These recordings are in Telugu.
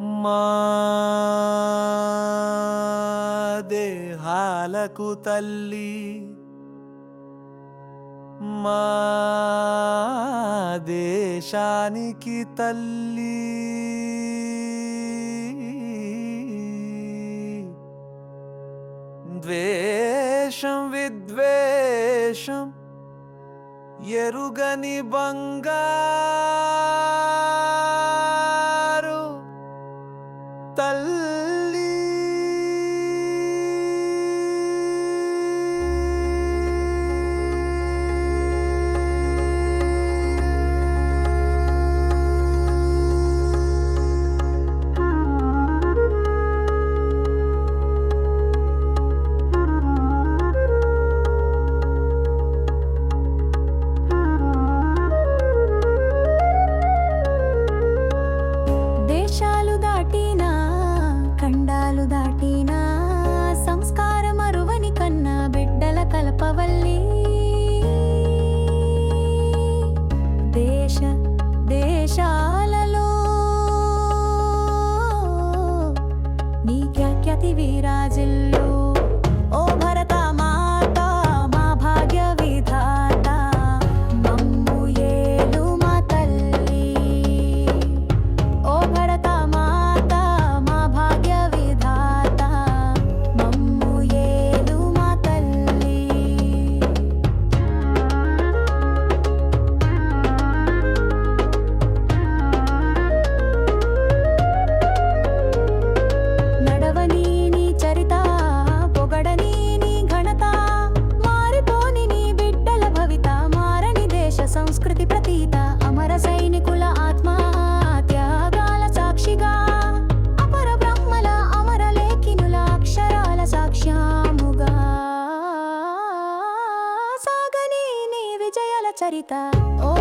మా దేహాలకు తల్లి మా దేశానికి తల్లి. ద్వేషం విద్వేషం ఎరుగని బంగా 가질 marcharita. Oh.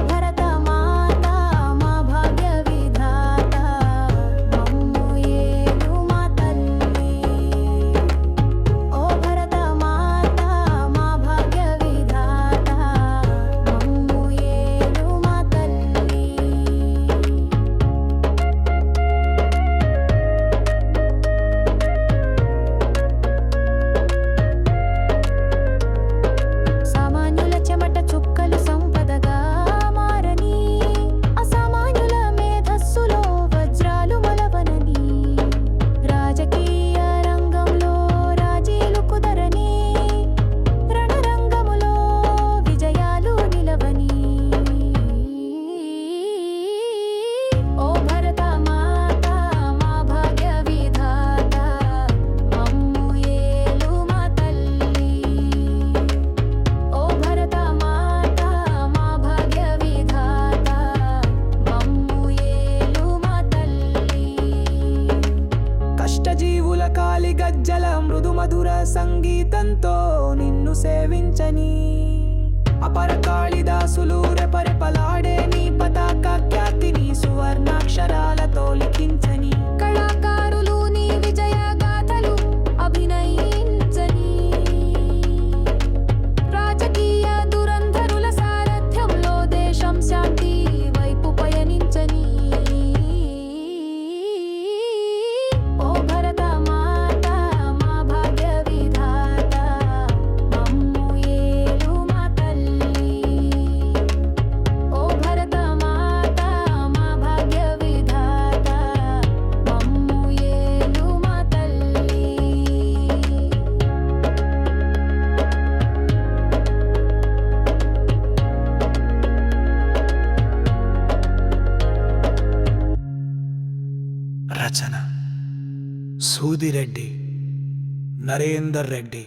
జీవుల కాలి గజ్జల మృదు మధుర సంగీతంతో నిన్ను సేవించని అపర కాళిదాసులు రెపరెపలా సూదిరెడ్డి నరేందర్ రెడ్డి.